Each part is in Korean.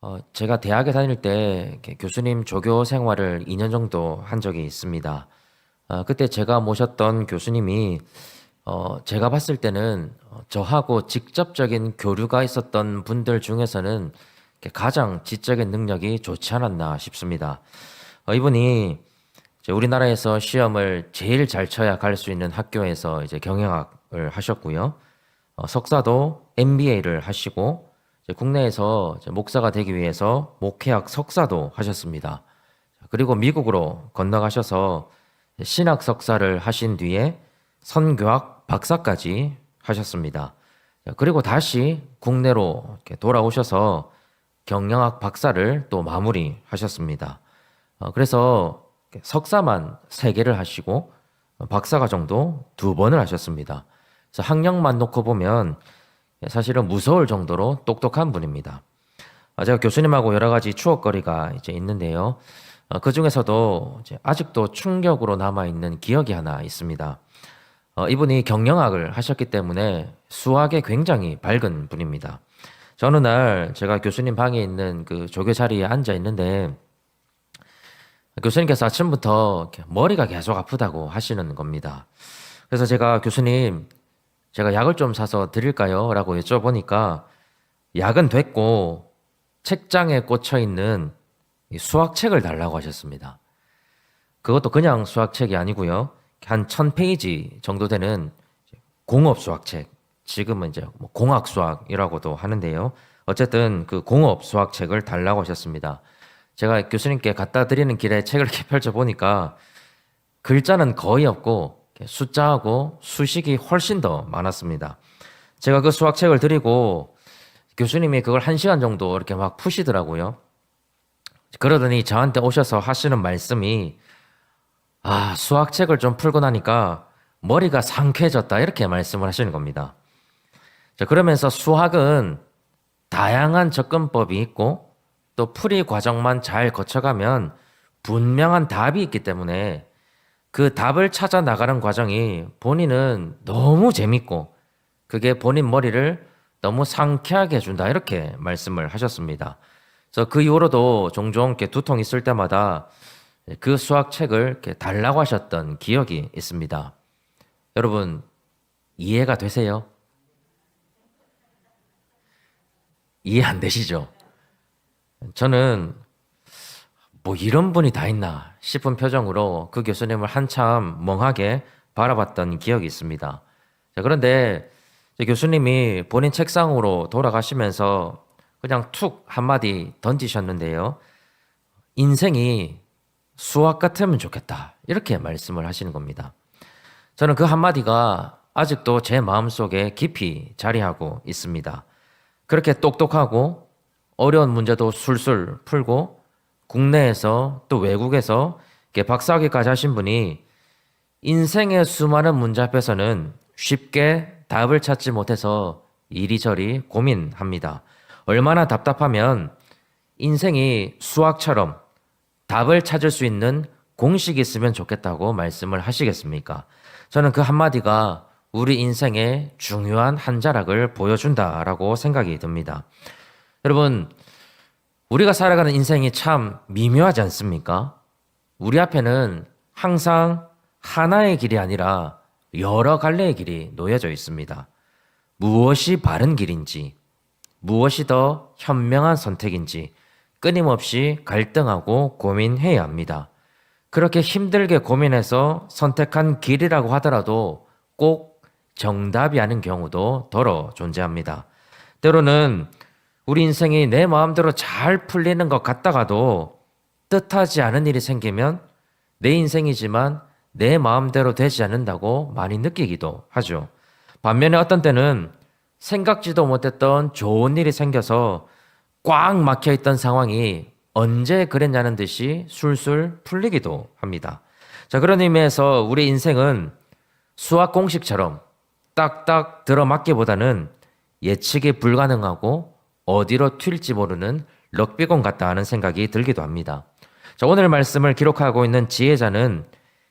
어, 제가 대학에 다닐 때 교수님 조교 생활을 2년 정도 한 적이 있습니다. 어, 그때 제가 모셨던 교수님이 어, 제가 봤을 때는 어, 저하고 직접적인 교류가 있었던 분들 중에서는 가장 지적인 능력이 좋지 않았나 싶습니다. 어, 이분이 이제 우리나라에서 시험을 제일 잘 쳐야 갈 수 있는 학교에서 이제 경영학을 하셨고요. 어, 석사도 MBA를 하시고 국내에서 목사가 되기 위해서 목회학 석사도 하셨습니다. 그리고 미국으로 건너가셔서 신학 석사를 하신 뒤에 선교학 박사까지 하셨습니다. 그리고 다시 국내로 돌아오셔서 경영학 박사를 또 마무리하셨습니다. 어, 그래서 석사만 세 개를 하시고 어, 박사 과정도 두 번을 하셨습니다. 그래서 학력만 놓고 보면 사실은 무서울 정도로 똑똑한 분입니다. 어, 제가 교수님하고 여러 가지 추억거리가 이제 있는데요. 어, 그 중에서도 아직도 충격으로 남아 있는 기억이 하나 있습니다. 어, 이분이 경영학을 하셨기 때문에 수학에 굉장히 밝은 분입니다. 저 어느 날 제가 교수님 방에 있는 그 조교 자리에 앉아 있는데 교수님께서 아침부터 머리가 계속 아프다고 하시는 겁니다. 그래서 제가 교수님, 제가 약을 좀 사서 드릴까요? 라고 여쭤보니까 약은 됐고 책장에 꽂혀 있는 이 수학책을 달라고 하셨습니다. 그것도 그냥 수학책이 아니고요. 한 1000페이지 정도 되는 공업 수학책. 지금은 이제 뭐 공학 수학이라고도 하는데요. 어쨌든 그 공업 수학책을 달라고 하셨습니다. 제가 교수님께 갖다 드리는 길에 책을 이렇게 펼쳐 보니까 글자는 거의 없고 숫자하고 수식이 훨씬 더 많았습니다. 제가 그 수학책을 드리고 교수님이 그걸 한 시간 정도 이렇게 막 푸시더라고요. 그러더니 저한테 오셔서 하시는 말씀이 아, 수학책을 좀 풀고 나니까 머리가 상쾌해졌다 이렇게 말씀을 하시는 겁니다. 자, 그러면서 수학은 다양한 접근법이 있고 또 풀이 과정만 잘 거쳐가면 분명한 답이 있기 때문에 그 답을 찾아 나가는 과정이 본인은 너무 재밌고 그게 본인 머리를 너무 상쾌하게 해준다 이렇게 말씀을 하셨습니다. 그래서 그 이후로도 종종 이렇게 두통 있을 때마다 그 수학 책을 이렇게 달라고 하셨던 기억이 있습니다. 여러분 이해가 되세요? 이해 안 되시죠? 저는 뭐 이런 분이 다 있나 싶은 표정으로 그 교수님을 한참 멍하게 바라봤던 기억이 있습니다. 자, 그런데 교수님이 본인 책상으로 돌아가시면서 그냥 툭 한마디 던지셨는데요. 인생이 수학 같으면 좋겠다. 이렇게 말씀을 하시는 겁니다. 저는 그 한마디가 아직도 제 마음속에 깊이 자리하고 있습니다. 그렇게 똑똑하고 어려운 문제도 술술 풀고 국내에서 또 외국에서 박사학위까지 하신 분이 인생의 수많은 문제 앞에서는 쉽게 답을 찾지 못해서 이리저리 고민합니다. 얼마나 답답하면 인생이 수학처럼 답을 찾을 수 있는 공식이 있으면 좋겠다고 말씀을 하시겠습니까? 저는 그 한마디가 우리 인생의 중요한 한 자락을 보여준다라고 생각이 듭니다. 여러분, 우리가 살아가는 인생이 참 미묘하지 않습니까? 우리 앞에는 항상 하나의 길이 아니라 여러 갈래의 길이 놓여져 있습니다. 무엇이 바른 길인지, 무엇이 더 현명한 선택인지 끊임없이 갈등하고 고민해야 합니다. 그렇게 힘들게 고민해서 선택한 길이라고 하더라도 꼭 정답이 아닌 경우도 더러 존재합니다. 때로는 우리 인생이 내 마음대로 잘 풀리는 것 같다가도 뜻하지 않은 일이 생기면 내 인생이지만 내 마음대로 되지 않는다고 많이 느끼기도 하죠. 반면에 어떤 때는 생각지도 못했던 좋은 일이 생겨서 꽉 막혀 있던 상황이 언제 그랬냐는 듯이 술술 풀리기도 합니다. 자, 그런 의미에서 우리 인생은 수학 공식처럼 딱딱 들어맞기보다는 예측이 불가능하고 어디로 튈지 모르는 럭비공 같다 하는 생각이 들기도 합니다. 자, 오늘 말씀을 기록하고 있는 지혜자는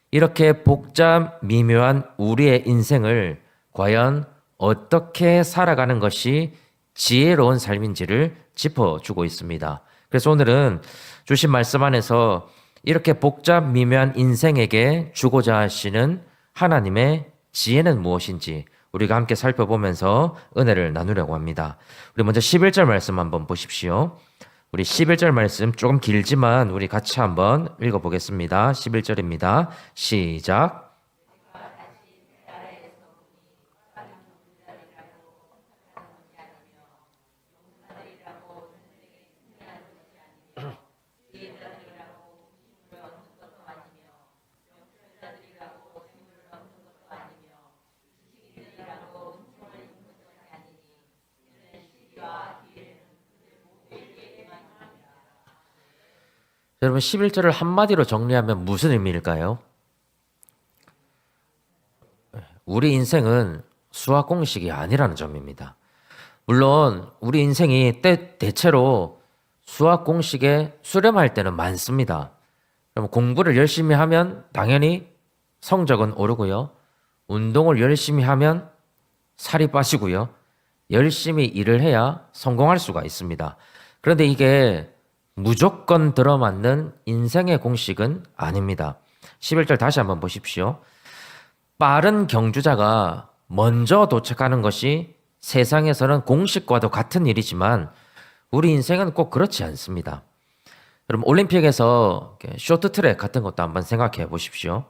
이렇게 복잡 미묘한 우리의 인생을 과연 어떻게 살아가는 것이 지혜로운 삶인지를 짚어주고 있습니다. 그래서 오늘은 주신 말씀 안에서 이렇게 복잡 미묘한 인생에게 주고자 하시는 하나님의 지혜는 무엇인지 우리가 함께 살펴보면서 은혜를 나누려고 합니다. 우리 먼저 11절 말씀 한번 보십시오. 우리 11절 말씀 조금 길지만 우리 같이 한번 읽어보겠습니다. 11절입니다. 시작. 여러분 11절을 한마디로 정리하면 무슨 의미일까요? 우리 인생은 수학 공식이 아니라는 점입니다. 물론 우리 인생이 때 대체로 수학 공식에 수렴할 때는 많습니다. 그럼 공부를 열심히 하면 당연히 성적은 오르고요. 운동을 열심히 하면 살이 빠지고요. 열심히 일을 해야 성공할 수가 있습니다. 그런데 이게 무조건 들어맞는 인생의 공식은 아닙니다. 11절 다시 한번 보십시오. 빠른 경주자가 먼저 도착하는 것이 세상에서는 공식과도 같은 일이지만 우리 인생은 꼭 그렇지 않습니다. 여러분 올림픽에서 쇼트트랙 같은 것도 한번 생각해 보십시오.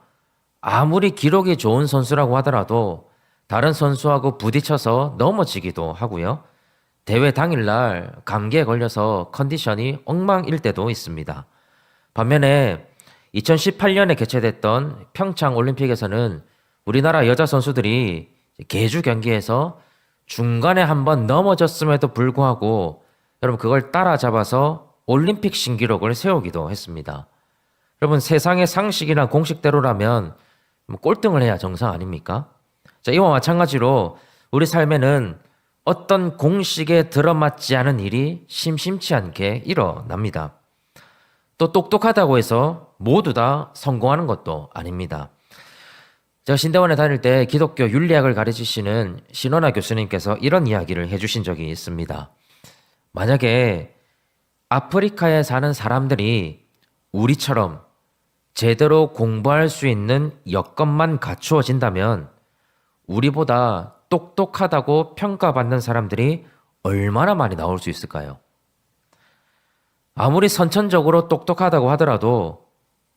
아무리 기록이 좋은 선수라고 하더라도 다른 선수하고 부딪혀서 넘어지기도 하고요. 대회 당일날 감기에 걸려서 컨디션이 엉망일 때도 있습니다. 반면에 2018년에 개최됐던 평창 올림픽에서는 우리나라 여자 선수들이 개주 경기에서 중간에 한번 넘어졌음에도 불구하고 여러분 그걸 따라잡아서 올림픽 신기록을 세우기도 했습니다. 여러분 세상의 상식이나 공식대로라면 뭐 꼴등을 해야 정상 아닙니까? 자, 이와 마찬가지로 우리 삶에는 어떤 공식에 들어맞지 않은 일이 심심치 않게 일어납니다. 또 똑똑하다고 해서 모두 다 성공하는 것도 아닙니다. 제가 신대원에 다닐 때 기독교 윤리학을 가르치시는 신원아 교수님께서 이런 이야기를 해주신 적이 있습니다. 만약에 아프리카에 사는 사람들이 우리처럼 제대로 공부할 수 있는 여건만 갖추어진다면 우리보다 똑똑하다고 평가받는 사람들이 얼마나 많이 나올 수 있을까요? 아무리 선천적으로 똑똑하다고 하더라도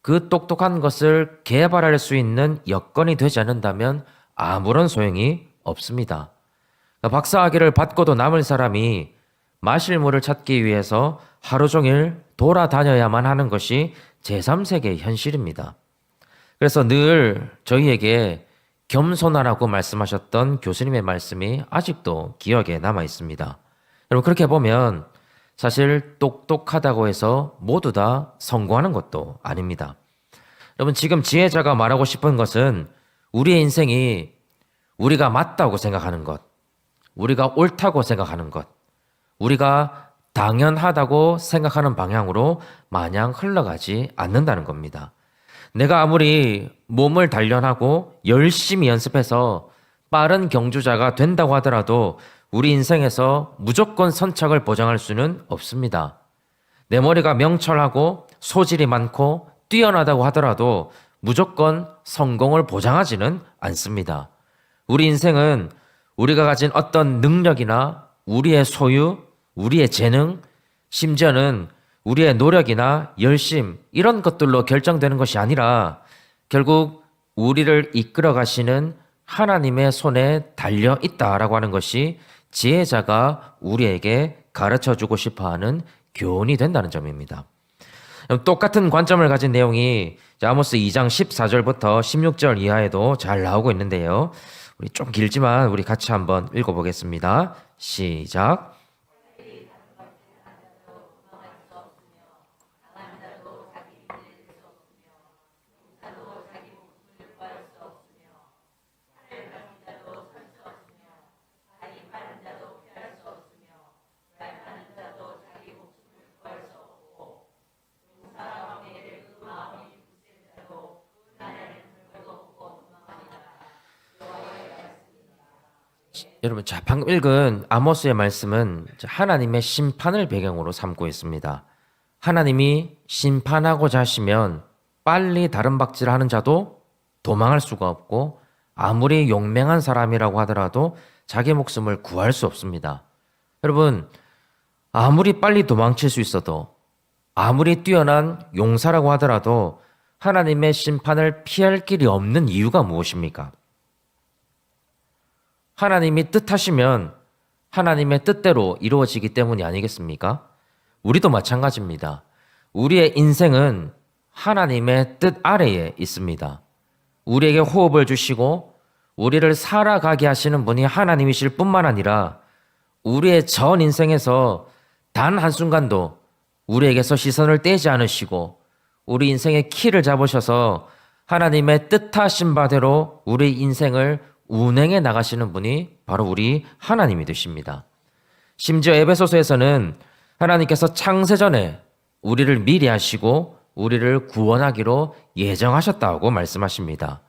그 똑똑한 것을 개발할 수 있는 여건이 되지 않는다면 아무런 소용이 없습니다. 그러니까 박사학위를 받고도 남을 사람이 마실 물을 찾기 위해서 하루 종일 돌아다녀야만 하는 것이 제3세계의 현실입니다. 그래서 늘 저희에게 겸손하라고 말씀하셨던 교수님의 말씀이 아직도 기억에 남아 있습니다. 여러분, 그렇게 보면 사실 똑똑하다고 해서 모두 다 성공하는 것도 아닙니다. 여러분, 지금 지혜자가 말하고 싶은 것은 우리의 인생이 우리가 맞다고 생각하는 것, 우리가 옳다고 생각하는 것, 우리가 당연하다고 생각하는 방향으로 마냥 흘러가지 않는다는 겁니다. 내가 아무리 몸을 단련하고 열심히 연습해서 빠른 경주자가 된다고 하더라도 우리 인생에서 무조건 선착을 보장할 수는 없습니다. 내 머리가 명철하고 소질이 많고 뛰어나다고 하더라도 무조건 성공을 보장하지는 않습니다. 우리 인생은 우리가 가진 어떤 능력이나 우리의 소유, 우리의 재능, 심지어는 우리의 노력이나 열심 이런 것들로 결정되는 것이 아니라 결국 우리를 이끌어 가시는 하나님의 손에 달려 있다라고 하는 것이 지혜자가 우리에게 가르쳐 주고 싶어 하는 교훈이 된다는 점입니다. 똑같은 관점을 가진 내용이 아모스 2장 14절부터 16절 이하에도 잘 나오고 있는데요. 우리 좀 길지만 우리 같이 한번 읽어보겠습니다. 시작. 여러분, 자, 방금 읽은 아모스의 말씀은 하나님의 심판을 배경으로 삼고 있습니다. 하나님이 심판하고자 하시면 빨리 다른 박질을 하는 자도 도망할 수가 없고 아무리 용맹한 사람이라고 하더라도 자기 목숨을 구할 수 없습니다. 여러분, 아무리 빨리 도망칠 수 있어도 아무리 뛰어난 용사라고 하더라도 하나님의 심판을 피할 길이 없는 이유가 무엇입니까? 하나님이 뜻하시면 하나님의 뜻대로 이루어지기 때문이 아니겠습니까? 우리도 마찬가지입니다. 우리의 인생은 하나님의 뜻 아래에 있습니다. 우리에게 호흡을 주시고 우리를 살아가게 하시는 분이 하나님이실 뿐만 아니라 우리의 전 인생에서 단 한순간도 우리에게서 시선을 떼지 않으시고 우리 인생의 키를 잡으셔서 하나님의 뜻하신 바대로 우리 인생을 운행해 나가시는 분이 바로 우리 하나님이 되십니다. 심지어 에베소서에서는 하나님께서 창세전에 우리를 미리 하시고 우리를 구원하기로 예정하셨다고 말씀하십니다.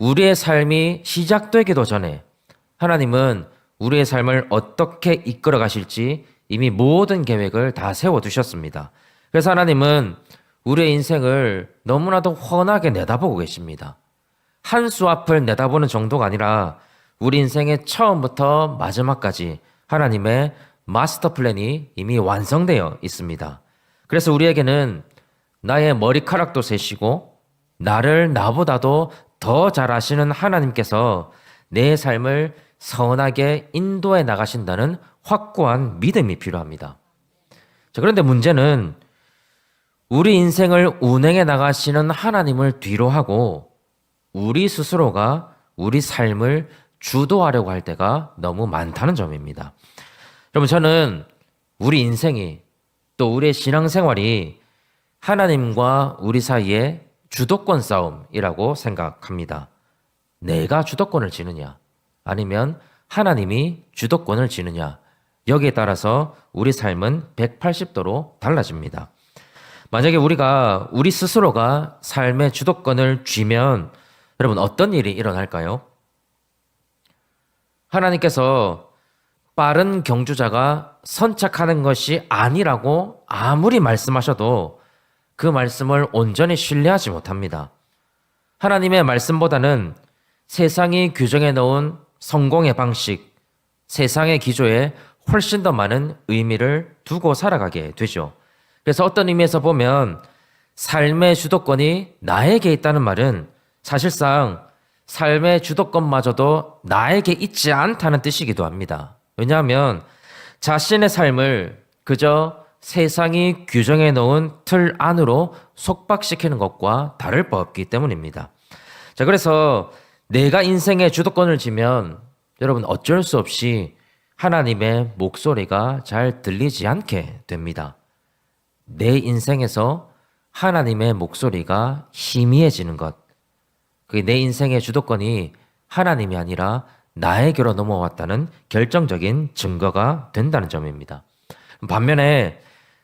우리의 삶이 시작되기도 전에 하나님은 우리의 삶을 어떻게 이끌어 가실지 이미 모든 계획을 다 세워 두셨습니다. 그래서 하나님은 우리의 인생을 너무나도 훤하게 내다보고 계십니다. 한 수 앞을 내다보는 정도가 아니라 우리 인생의 처음부터 마지막까지 하나님의 마스터 플랜이 이미 완성되어 있습니다. 그래서 우리에게는 나의 머리카락도 세시고 나를 나보다도 더 잘 아시는 하나님께서 내 삶을 선하게 인도해 나가신다는 확고한 믿음이 필요합니다. 자, 그런데 문제는 우리 인생을 운행해 나가시는 하나님을 뒤로 하고 우리 스스로가 우리 삶을 주도하려고 할 때가 너무 많다는 점입니다. 여러분, 저는 우리 인생이 또 우리의 신앙생활이 하나님과 우리 사이의 주도권 싸움이라고 생각합니다. 내가 주도권을 지느냐, 아니면 하나님이 주도권을 지느냐, 여기에 따라서 우리 삶은 180도로 달라집니다. 만약에 우리가 우리 스스로가 삶의 주도권을 쥐면 여러분 어떤 일이 일어날까요? 하나님께서 빠른 경주자가 선착하는 것이 아니라고 아무리 말씀하셔도 그 말씀을 온전히 신뢰하지 못합니다. 하나님의 말씀보다는 세상이 규정해 놓은 성공의 방식, 세상의 기조에 훨씬 더 많은 의미를 두고 살아가게 되죠. 그래서 어떤 의미에서 보면 삶의 주도권이 나에게 있다는 말은 사실상 삶의 주도권마저도 나에게 있지 않다는 뜻이기도 합니다. 왜냐하면 자신의 삶을 그저 세상이 규정해 놓은 틀 안으로 속박시키는 것과 다를 바 없기 때문입니다. 자, 그래서 내가 인생의 주도권을 지면 여러분 어쩔 수 없이 하나님의 목소리가 잘 들리지 않게 됩니다. 내 인생에서 하나님의 목소리가 희미해지는 것. 그게 내 인생의 주도권이 하나님이 아니라 나에게로 넘어왔다는 결정적인 증거가 된다는 점입니다. 반면에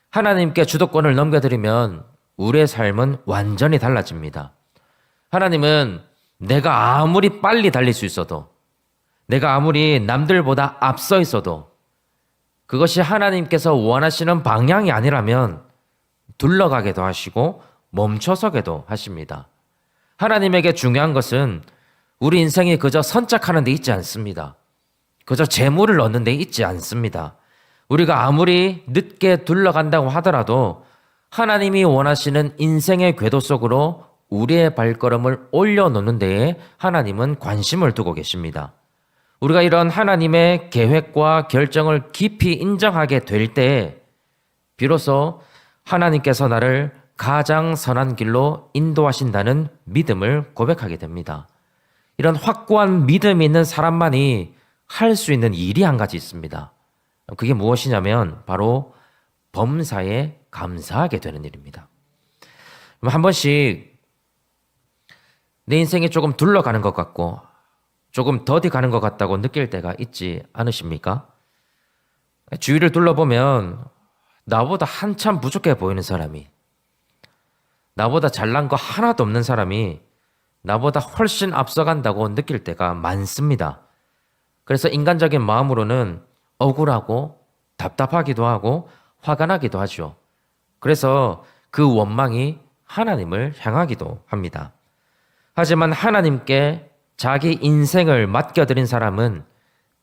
하나님께 주도권을 넘겨드리면 우리의 삶은 완전히 달라집니다. 하나님은 내가 아무리 빨리 달릴 수 있어도, 내가 아무리 남들보다 앞서 있어도, 그것이 하나님께서 원하시는 방향이 아니라면 둘러가게도 하시고 멈춰서게도 하십니다. 하나님에게 중요한 것은 우리 인생이 그저 선착하는 데 있지 않습니다. 그저 재물을 얻는 데 있지 않습니다. 우리가 아무리 늦게 둘러간다고 하더라도 하나님이 원하시는 인생의 궤도 속으로 우리의 발걸음을 올려놓는 데에 하나님은 관심을 두고 계십니다. 우리가 이런 하나님의 계획과 결정을 깊이 인정하게 될 때, 비로소 하나님께서 나를 가장 선한 길로 인도하신다는 믿음을 고백하게 됩니다. 이런 확고한 믿음이 있는 사람만이 할 수 있는 일이 한 가지 있습니다. 그게 무엇이냐면 바로 범사에 감사하게 되는 일입니다. 한 번씩 내 인생이 조금 둘러가는 것 같고 조금 더디 가는 것 같다고 느낄 때가 있지 않으십니까? 주위를 둘러보면 나보다 한참 부족해 보이는 사람이 나보다 잘난 거 하나도 없는 사람이 나보다 훨씬 앞서간다고 느낄 때가 많습니다. 그래서 인간적인 마음으로는 억울하고 답답하기도 하고 화가 나기도 하죠. 그래서 그 원망이 하나님을 향하기도 합니다. 하지만 하나님께 자기 인생을 맡겨드린 사람은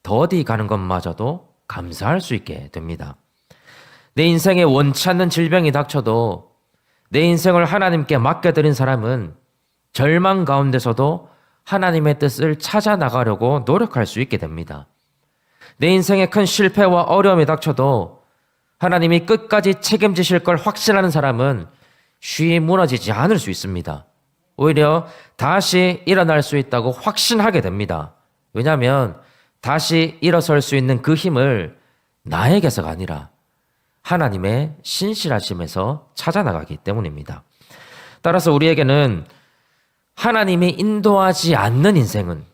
더디 가는 것마저도 감사할 수 있게 됩니다. 내 인생에 원치 않는 질병이 닥쳐도 내 인생을 하나님께 맡겨드린 사람은 절망 가운데서도 하나님의 뜻을 찾아 나가려고 노력할 수 있게 됩니다. 내 인생에 큰 실패와 어려움이 닥쳐도 하나님이 끝까지 책임지실 걸 확신하는 사람은 쉬이 무너지지 않을 수 있습니다. 오히려 다시 일어날 수 있다고 확신하게 됩니다. 왜냐하면 다시 일어설 수 있는 그 힘을 나에게서가 아니라 하나님의 신실하심에서 찾아 나가기 때문입니다. 따라서 우리에게는 하나님이 인도하지 않는 인생은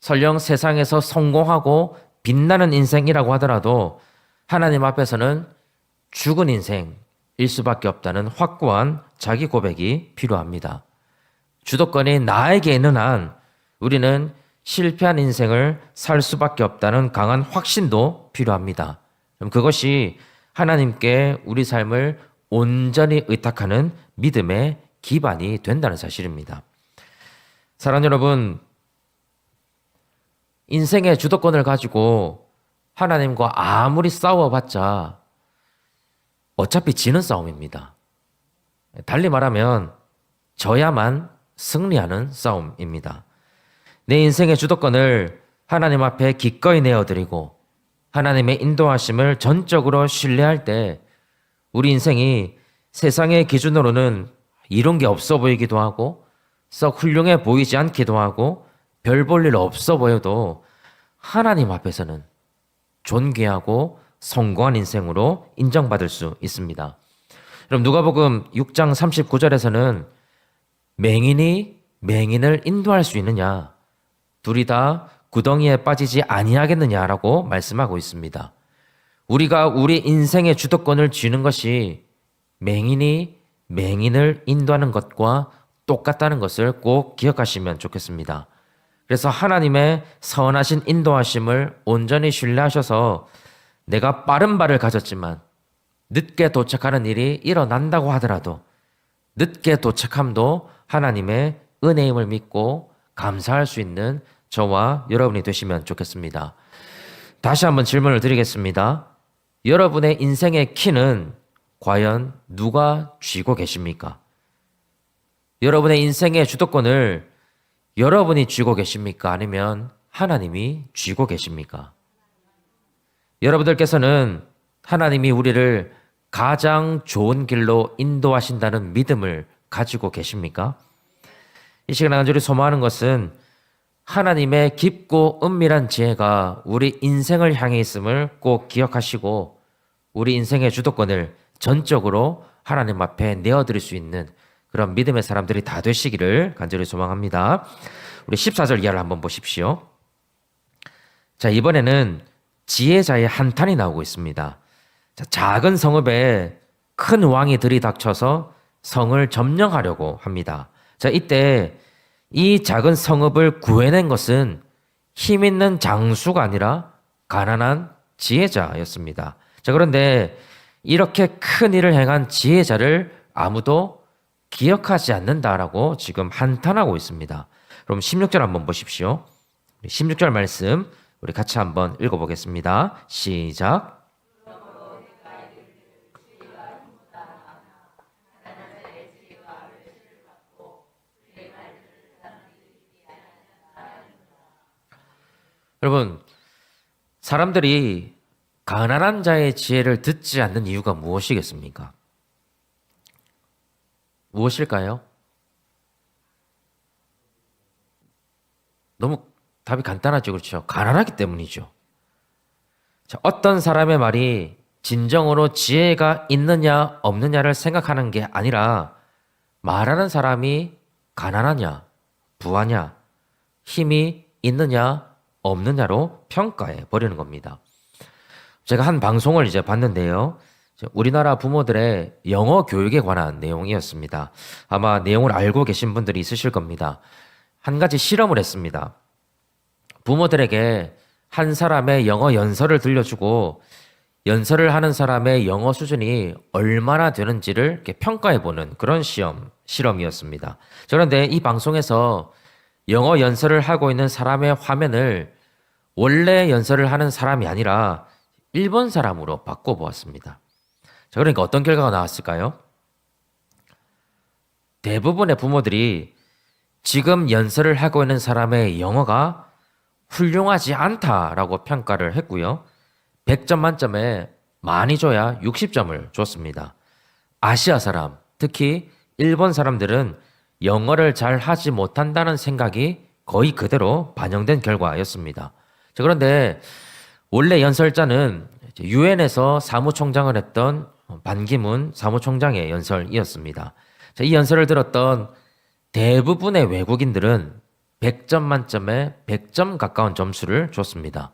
설령 세상에서 성공하고 빛나는 인생이라고 하더라도 하나님 앞에서는 죽은 인생일 수밖에 없다는 확고한 자기 고백이 필요합니다. 주도권이 나에게 있는 한 우리는 실패한 인생을 살 수밖에 없다는 강한 확신도 필요합니다. 그럼 그것이 하나님께 우리 삶을 온전히 의탁하는 믿음의 기반이 된다는 사실입니다. 사랑 여러분, 인생의 주도권을 가지고 하나님과 아무리 싸워봤자 어차피 지는 싸움입니다. 달리 말하면 져야만 승리하는 싸움입니다. 내 인생의 주도권을 하나님 앞에 기꺼이 내어드리고 하나님의 인도하심을 전적으로 신뢰할 때 우리 인생이 세상의 기준으로는 이런 게 없어 보이기도 하고 썩 훌륭해 보이지 않기도 하고 별 볼 일 없어 보여도 하나님 앞에서는 존귀하고 성공한 인생으로 인정받을 수 있습니다. 그럼 누가복음 6장 39절에서는 맹인이 맹인을 인도할 수 있느냐? 둘이 다 구덩이에 빠지지 아니하겠느냐라고 말씀하고 있습니다. 우리가 우리 인생의 주도권을 쥐는 것이 맹인이 맹인을 인도하는 것과 똑같다는 것을 꼭 기억하시면 좋겠습니다. 그래서 하나님의 선하신 인도하심을 온전히 신뢰하셔서 내가 빠른 발을 가졌지만 늦게 도착하는 일이 일어난다고 하더라도 늦게 도착함도 하나님의 은혜임을 믿고 감사할 수 있는 저와 여러분이 되시면 좋겠습니다. 다시 한번 질문을 드리겠습니다. 여러분의 인생의 키는 과연 누가 쥐고 계십니까? 여러분의 인생의 주도권을 여러분이 쥐고 계십니까? 아니면 하나님이 쥐고 계십니까? 여러분들께서는 하나님이 우리를 가장 좋은 길로 인도하신다는 믿음을 가지고 계십니까? 이 시간 간절히 소망하는 것은 하나님의 깊고 은밀한 지혜가 우리 인생을 향해 있음을 꼭 기억하시고 우리 인생의 주도권을 전적으로 하나님 앞에 내어드릴 수 있는 그런 믿음의 사람들이 다 되시기를 간절히 소망합니다. 우리 14절 이하를 한번 보십시오. 자, 이번에는 지혜자의 한탄이 나오고 있습니다. 자, 작은 성읍에 큰 왕이 들이닥쳐서 성을 점령하려고 합니다. 자, 이때 이 작은 성읍을 구해낸 것은 힘 있는 장수가 아니라 가난한 지혜자였습니다. 자, 그런데 이렇게 큰 일을 행한 지혜자를 아무도 기억하지 않는다라고 지금 한탄하고 있습니다. 그럼 16절 한번 보십시오. 16절 말씀 우리 같이 한번 읽어보겠습니다. 시작. 여러분, 사람들이 가난한 자의 지혜를 듣지 않는 이유가 무엇이겠습니까? 무엇일까요? 너무 답이 간단하죠. 그렇죠. 가난하기 때문이죠. 자, 어떤 사람의 말이 진정으로 지혜가 있느냐 없느냐를 생각하는 게 아니라 말하는 사람이 가난하냐 부하냐 힘이 있느냐 없느냐로 평가해 버리는 겁니다. 제가 한 방송을 이제 봤는데요. 우리나라 부모들의 영어 교육에 관한 내용이었습니다. 아마 내용을 알고 계신 분들이 있으실 겁니다. 한 가지 실험을 했습니다. 부모들에게 한 사람의 영어 연설을 들려주고 연설을 하는 사람의 영어 수준이 얼마나 되는지를 이렇게 평가해 보는 그런 시험, 실험이었습니다. 그런데 이 방송에서 영어 연설을 하고 있는 사람의 화면을 원래 연설을 하는 사람이 아니라 일본 사람으로 바꿔보았습니다. 자, 그러니까 어떤 결과가 나왔을까요? 대부분의 부모들이 지금 연설을 하고 있는 사람의 영어가 훌륭하지 않다라고 평가를 했고요. 100점 만점에 많이 줘야 60점을 줬습니다. 아시아 사람, 특히 일본 사람들은 영어를 잘 하지 못한다는 생각이 거의 그대로 반영된 결과였습니다. 자, 그런데 원래 연설자는 유엔에서 사무총장을 했던 반기문 사무총장의 연설이었습니다. 자, 이 연설을 들었던 대부분의 외국인들은 100점 만점에 100점 가까운 점수를 줬습니다.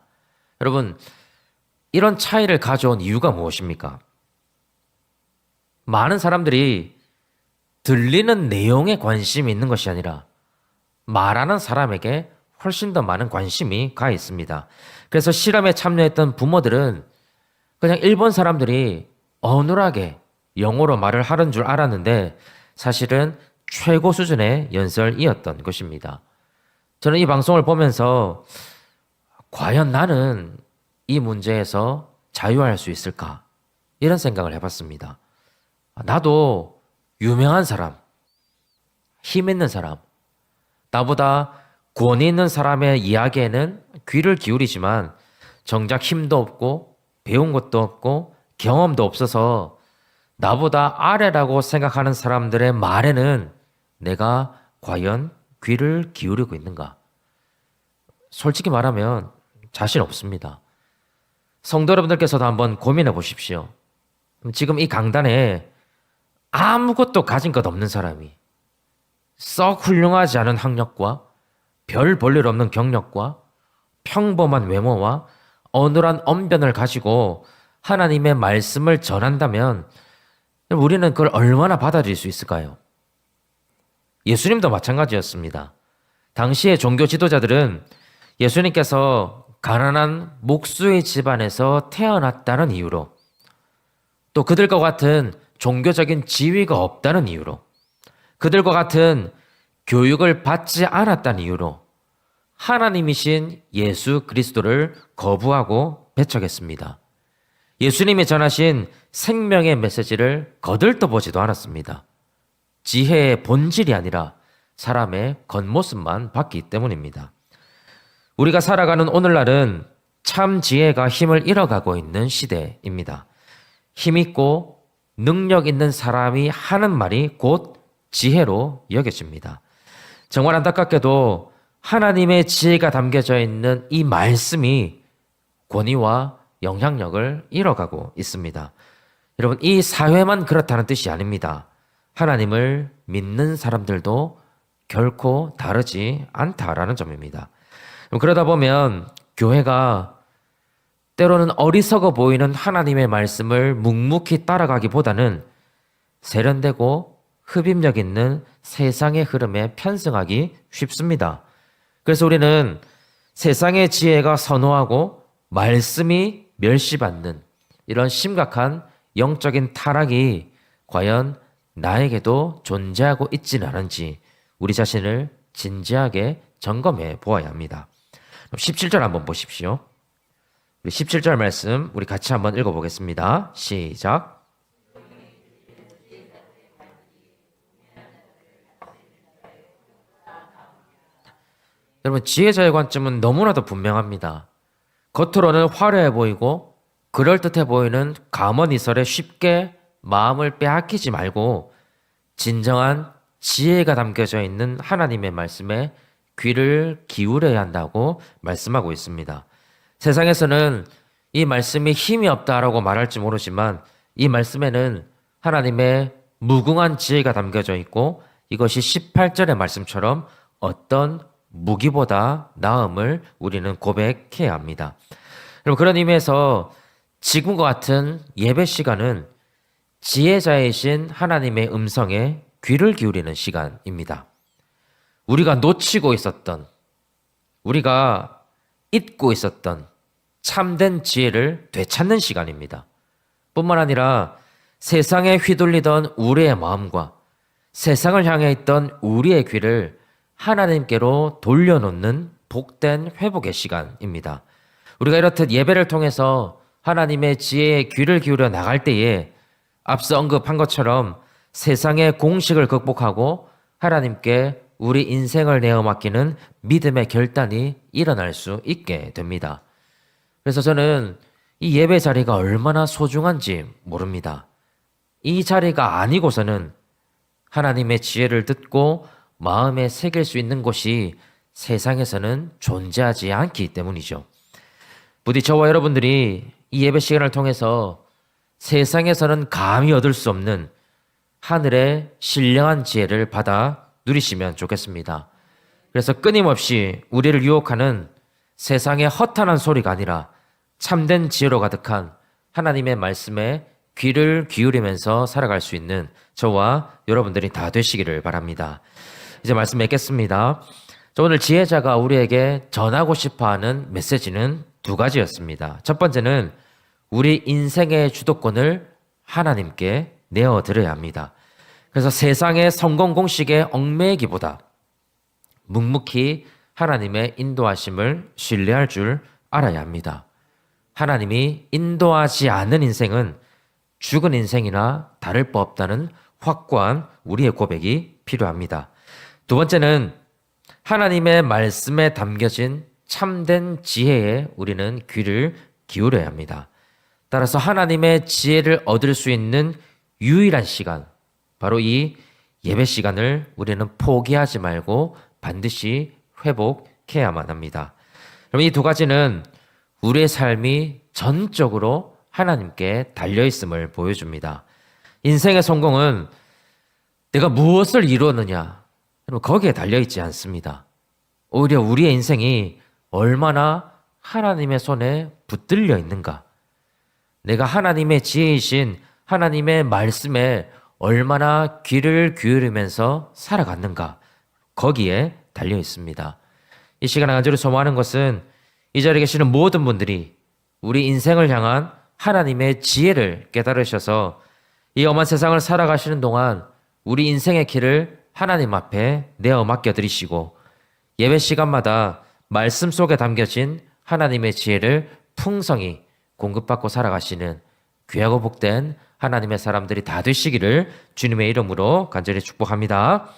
여러분, 이런 차이를 가져온 이유가 무엇입니까? 많은 사람들이 들리는 내용에 관심이 있는 것이 아니라 말하는 사람에게 훨씬 더 많은 관심이 가 있습니다. 그래서 실험에 참여했던 부모들은 그냥 일본 사람들이 어눌하게 영어로 말을 하는 줄 알았는데 사실은 최고 수준의 연설이었던 것입니다. 저는 이 방송을 보면서 과연 나는 이 문제에서 자유할 수 있을까? 이런 생각을 해봤습니다. 나도 유명한 사람, 힘 있는 사람, 나보다 권위 있는 사람의 이야기에는 귀를 기울이지만 정작 힘도 없고 배운 것도 없고 경험도 없어서 나보다 아래라고 생각하는 사람들의 말에는 내가 과연 귀를 기울이고 있는가? 솔직히 말하면 자신 없습니다. 성도 여러분들께서도 한번 고민해 보십시오. 지금 이 강단에 아무것도 가진 것 없는 사람이 썩 훌륭하지 않은 학력과 별 볼일 없는 경력과 평범한 외모와 어눌한 언변을 가지고 하나님의 말씀을 전한다면 우리는 그걸 얼마나 받아들일 수 있을까요? 예수님도 마찬가지였습니다. 당시의 종교 지도자들은 예수님께서 가난한 목수의 집안에서 태어났다는 이유로 또 그들과 같은 종교적인 지위가 없다는 이유로 그들과 같은 교육을 받지 않았다는 이유로 하나님이신 예수 그리스도를 거부하고 배척했습니다. 예수님이 전하신 생명의 메시지를 거들떠보지도 않았습니다. 지혜의 본질이 아니라 사람의 겉모습만 봤기 때문입니다. 우리가 살아가는 오늘날은 참 지혜가 힘을 잃어가고 있는 시대입니다. 힘있고 능력 있는 사람이 하는 말이 곧 지혜로 여겨집니다. 정말 안타깝게도 하나님의 지혜가 담겨져 있는 이 말씀이 권위와 영향력을 잃어가고 있습니다. 여러분, 이 사회만 그렇다는 뜻이 아닙니다. 하나님을 믿는 사람들도 결코 다르지 않다라는 점입니다. 그러다 보면 교회가 때로는 어리석어 보이는 하나님의 말씀을 묵묵히 따라가기보다는 세련되고 흡입력 있는 세상의 흐름에 편승하기 쉽습니다. 그래서 우리는 세상의 지혜가 선호하고 말씀이 멸시받는 이런 심각한 영적인 타락이 과연 나에게도 존재하고 있지는 않은지 우리 자신을 진지하게 점검해 보아야 합니다. 17절 한번 보십시오. 우리 17절 말씀 우리 같이 한번 읽어보겠습니다. 시작. 여러분 지혜자의 관점은 너무나도 분명합니다. 겉으로는 화려해 보이고 그럴듯해 보이는 감언이설에 쉽게 마음을 빼앗기지 말고 진정한 지혜가 담겨져 있는 하나님의 말씀에 귀를 기울여야 한다고 말씀하고 있습니다. 세상에서는 이 말씀이 힘이 없다라고 말할지 모르지만 이 말씀에는 하나님의 무궁한 지혜가 담겨져 있고 이것이 18절의 말씀처럼 어떤 무기보다 나음을 우리는 고백해야 합니다. 그럼 그런 의미에서 지금과 같은 예배 시간은 지혜자이신 하나님의 음성에 귀를 기울이는 시간입니다. 우리가 놓치고 있었던, 우리가 잊고 있었던 참된 지혜를 되찾는 시간입니다. 뿐만 아니라 세상에 휘둘리던 우리의 마음과 세상을 향해 있던 우리의 귀를 하나님께로 돌려놓는 복된 회복의 시간입니다. 우리가 이렇듯 예배를 통해서 하나님의 지혜에 귀를 기울여 나갈 때에 앞서 언급한 것처럼 세상의 공식을 극복하고 하나님께 우리 인생을 내어 맡기는 믿음의 결단이 일어날 수 있게 됩니다. 그래서 저는 이 예배 자리가 얼마나 소중한지 모릅니다. 이 자리가 아니고서는 하나님의 지혜를 듣고 마음에 새길 수 있는 곳이 세상에서는 존재하지 않기 때문이죠. 부디 저와 여러분들이 이 예배 시간을 통해서 세상에서는 감히 얻을 수 없는 하늘의 신령한 지혜를 받아 누리시면 좋겠습니다. 그래서 끊임없이 우리를 유혹하는 세상의 허탄한 소리가 아니라 참된 지혜로 가득한 하나님의 말씀에 귀를 기울이면서 살아갈 수 있는 저와 여러분들이 다 되시기를 바랍니다. 이제 말씀 맺겠습니다. 자, 오늘 지혜자가 우리에게 전하고 싶어 하는 메시지는 두 가지였습니다. 첫 번째는 우리 인생의 주도권을 하나님께 내어드려야 합니다. 그래서 세상의 성공 공식에 얽매이기보다 묵묵히 하나님의 인도하심을 신뢰할 줄 알아야 합니다. 하나님이 인도하지 않는 인생은 죽은 인생이나 다를 바 없다는 확고한 우리의 고백이 필요합니다. 두 번째는 하나님의 말씀에 담겨진 참된 지혜에 우리는 귀를 기울여야 합니다. 따라서 하나님의 지혜를 얻을 수 있는 유일한 시간, 바로 이 예배 시간을 우리는 포기하지 말고 반드시 회복해야만 합니다. 그럼 이 두 가지는 우리의 삶이 전적으로 하나님께 달려있음을 보여줍니다. 인생의 성공은 내가 무엇을 이루었느냐, 여러분 거기에 달려있지 않습니다. 오히려 우리의 인생이 얼마나 하나님의 손에 붙들려 있는가, 내가 하나님의 지혜이신 하나님의 말씀에 얼마나 귀를 기울이면서 살아갔는가, 거기에 달려 있습니다. 이 시간에 간절히 소모하는 것은 이 자리에 계시는 모든 분들이 우리 인생을 향한 하나님의 지혜를 깨달으셔서 이 엄한 세상을 살아가시는 동안 우리 인생의 길을 하나님 앞에 내어 맡겨드리시고 예배 시간마다 말씀 속에 담겨진 하나님의 지혜를 풍성히 공급받고 살아가시는 귀하고 복된 하나님의 사람들이 다 되시기를 주님의 이름으로 간절히 축복합니다.